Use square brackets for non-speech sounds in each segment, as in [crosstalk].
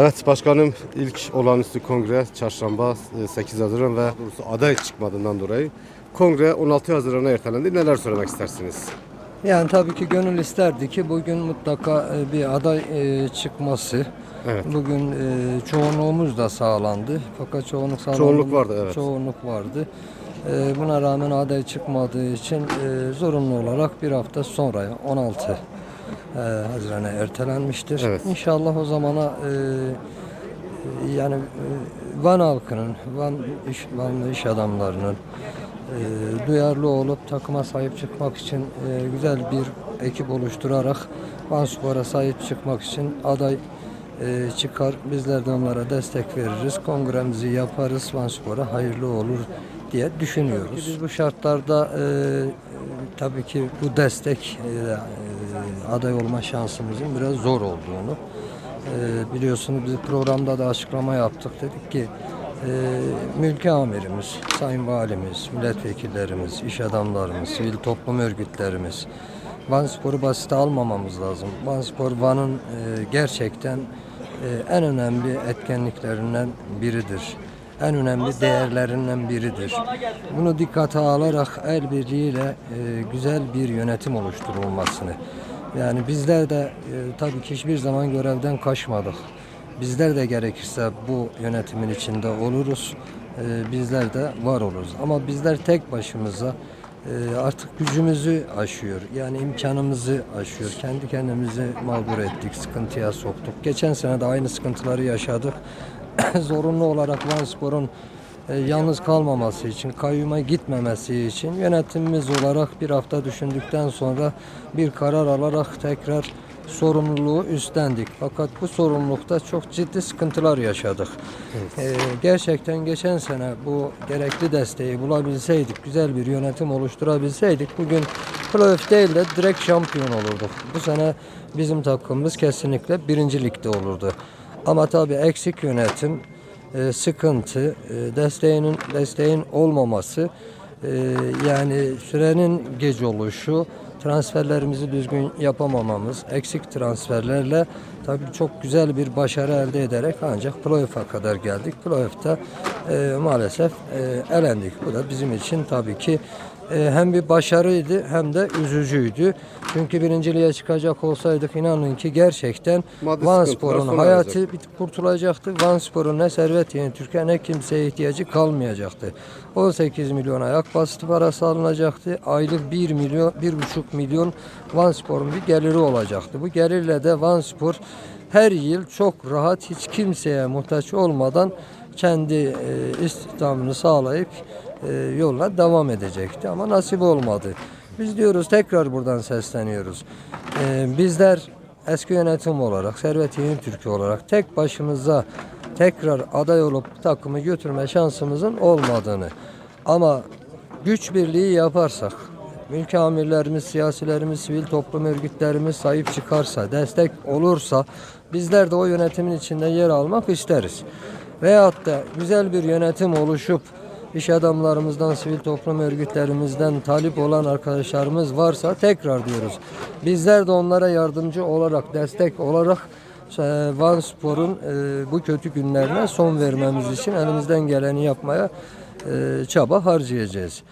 Evet başkanım ilk olağanüstü kongre çarşamba e, 8 Haziran ve doğrusu aday çıkmadığından dolayı kongre 16 Haziran'a ertelendi. Neler söylemek istersiniz? Yani tabii ki gönül isterdi ki bugün mutlaka e, bir aday e, çıkması. Evet. Bugün e, çoğunluğumuz da sağlandı. Fakat çoğunluk sağlandı. Çoğunluk vardı, evet. Çoğunluk vardı. E, Buna rağmen aday çıkmadığı için e, zorunlu olarak bir hafta sonraya 16 e, Haziran'a ertelenmiştir. Evet. İnşallah o zamana e, e, yani e, Van halkının, Van iş, Vanlı iş adamlarının e, duyarlı olup takıma sahip çıkmak için e, güzel bir ekip oluşturarak Van Spor'a sahip çıkmak için aday e, çıkar. Bizler de onlara destek veririz. Kongremizi yaparız. Van Spor'a hayırlı olur diye düşünüyoruz. Biz bu şartlarda e, e, tabii ki bu destek e, e, aday olma şansımızın biraz zor olduğunu e, biliyorsunuz biz programda da açıklama yaptık. Dedik ki e, mülki amirimiz, sayın valimiz, milletvekillerimiz, iş adamlarımız, sivil toplum örgütlerimiz Van Spor'u basite almamamız lazım. Van Spor Van'ın e, gerçekten e, en önemli etkenliklerinden biridir. En önemli değerlerinden biridir. Bunu dikkate alarak el birliğiyle e, güzel bir yönetim oluşturulmasını. Yani bizler de e, tabii ki hiçbir zaman görevden kaçmadık. Bizler de gerekirse bu yönetimin içinde oluruz. E, bizler de var oluruz. Ama bizler tek başımıza e, artık gücümüzü aşıyor. Yani imkanımızı aşıyor. Kendi kendimizi mağdur ettik, sıkıntıya soktuk. Geçen sene de aynı sıkıntıları yaşadık. [coughs] Zorunlu olarak Van Spor'un e, yalnız kalmaması için, kayyuma gitmemesi için yönetimimiz olarak bir hafta düşündükten sonra bir karar alarak tekrar sorumluluğu üstlendik. Fakat bu sorumlulukta çok ciddi sıkıntılar yaşadık. E, gerçekten geçen sene bu gerekli desteği bulabilseydik, güzel bir yönetim oluşturabilseydik bugün playoff değil de direkt şampiyon olurduk. Bu sene bizim takımımız kesinlikle birinci ligde olurdu. Ama tabii eksik yönetim, e, sıkıntı, e, desteğinin desteğin olmaması, e, yani sürenin geç oluşu, transferlerimizi düzgün yapamamamız, eksik transferlerle tabii çok güzel bir başarı elde ederek ancak playoff'a kadar geldik. Playoff'ta e, maalesef e, elendik. Bu da bizim için tabii ki hem bir başarıydı hem de üzücüydü. Çünkü birinciliğe çıkacak olsaydık inanın ki gerçekten Maddi Van Spor'un hayatı bit kurtulacaktı. Van Spor'un ne servet yeni Türkiye ne kimseye ihtiyacı kalmayacaktı. 18 milyon ayak bastı parası alınacaktı. Aylık 1 milyon, 1,5 milyon Van Spor'un bir geliri olacaktı. Bu gelirle de Van Spor her yıl çok rahat hiç kimseye muhtaç olmadan kendi e, istihdamını sağlayıp e, yoluna devam edecekti ama nasip olmadı. Biz diyoruz tekrar buradan sesleniyoruz. E, bizler eski yönetim olarak, Servet Yeni Türkiye olarak tek başımıza tekrar aday olup takımı götürme şansımızın olmadığını ama güç birliği yaparsak, mülki amirlerimiz, siyasilerimiz, sivil toplum örgütlerimiz sahip çıkarsa, destek olursa bizler de o yönetimin içinde yer almak isteriz. Veyahut da güzel bir yönetim oluşup iş adamlarımızdan, sivil toplum örgütlerimizden talip olan arkadaşlarımız varsa tekrar diyoruz. Bizler de onlara yardımcı olarak, destek olarak e, Van Spor'un e, bu kötü günlerine son vermemiz için elimizden geleni yapmaya e, çaba harcayacağız.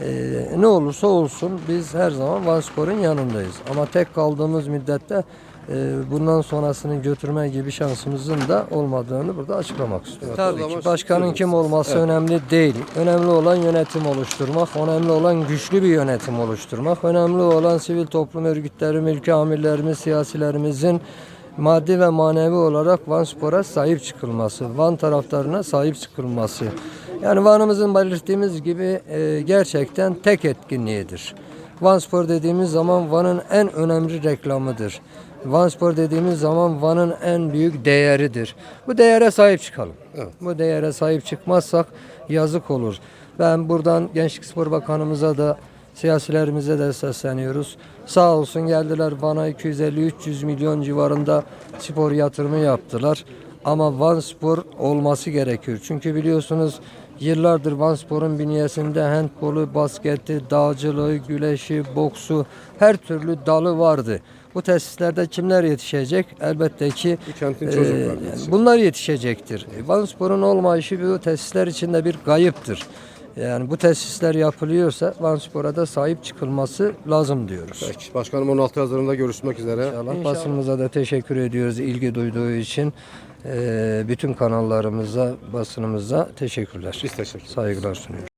E, ne olursa olsun biz her zaman Van Spor'un yanındayız. Ama tek kaldığımız müddette e, bundan sonrasını götürme gibi şansımızın da olmadığını burada açıklamak istiyorum. Evet, Tabii ki başkanın kim olması Evet. önemli değil. Önemli olan yönetim oluşturmak, önemli olan güçlü bir yönetim oluşturmak, önemli olan sivil toplum örgütleri, mülki amirlerimiz, siyasilerimizin maddi ve manevi olarak Van Spor'a sahip çıkılması, Van taraftarına sahip çıkılması. Yani Van'ımızın belirttiğimiz gibi e, gerçekten tek etkinliğidir. Van Spor dediğimiz zaman Van'ın en önemli reklamıdır. Van Spor dediğimiz zaman Van'ın en büyük değeridir. Bu değere sahip çıkalım. Bu değere sahip çıkmazsak yazık olur. Ben buradan Gençlik Spor Bakanımıza da siyasilerimize de sesleniyoruz. Sağ olsun geldiler Van'a 250-300 milyon civarında spor yatırımı yaptılar. Ama Van Spor olması gerekiyor. Çünkü biliyorsunuz Yıllardır Van Spor'un bünyesinde handbolu, basketi, dağcılığı, güleşi, boksu her türlü dalı vardı. Bu tesislerde kimler yetişecek? Elbette ki e, bunlar yetişecektir. Vanspor'un olmayışı bu tesisler içinde bir kayıptır. Yani bu tesisler yapılıyorsa Vanspor'a da sahip çıkılması lazım diyoruz. Peki. Başkanım 16 Haziran'da görüşmek üzere. İnşallah. Basınımıza da teşekkür ediyoruz ilgi duyduğu için. Ee, bütün kanallarımıza, basınımıza teşekkürler. Biz teşekkür ederiz. Saygılar sunuyoruz.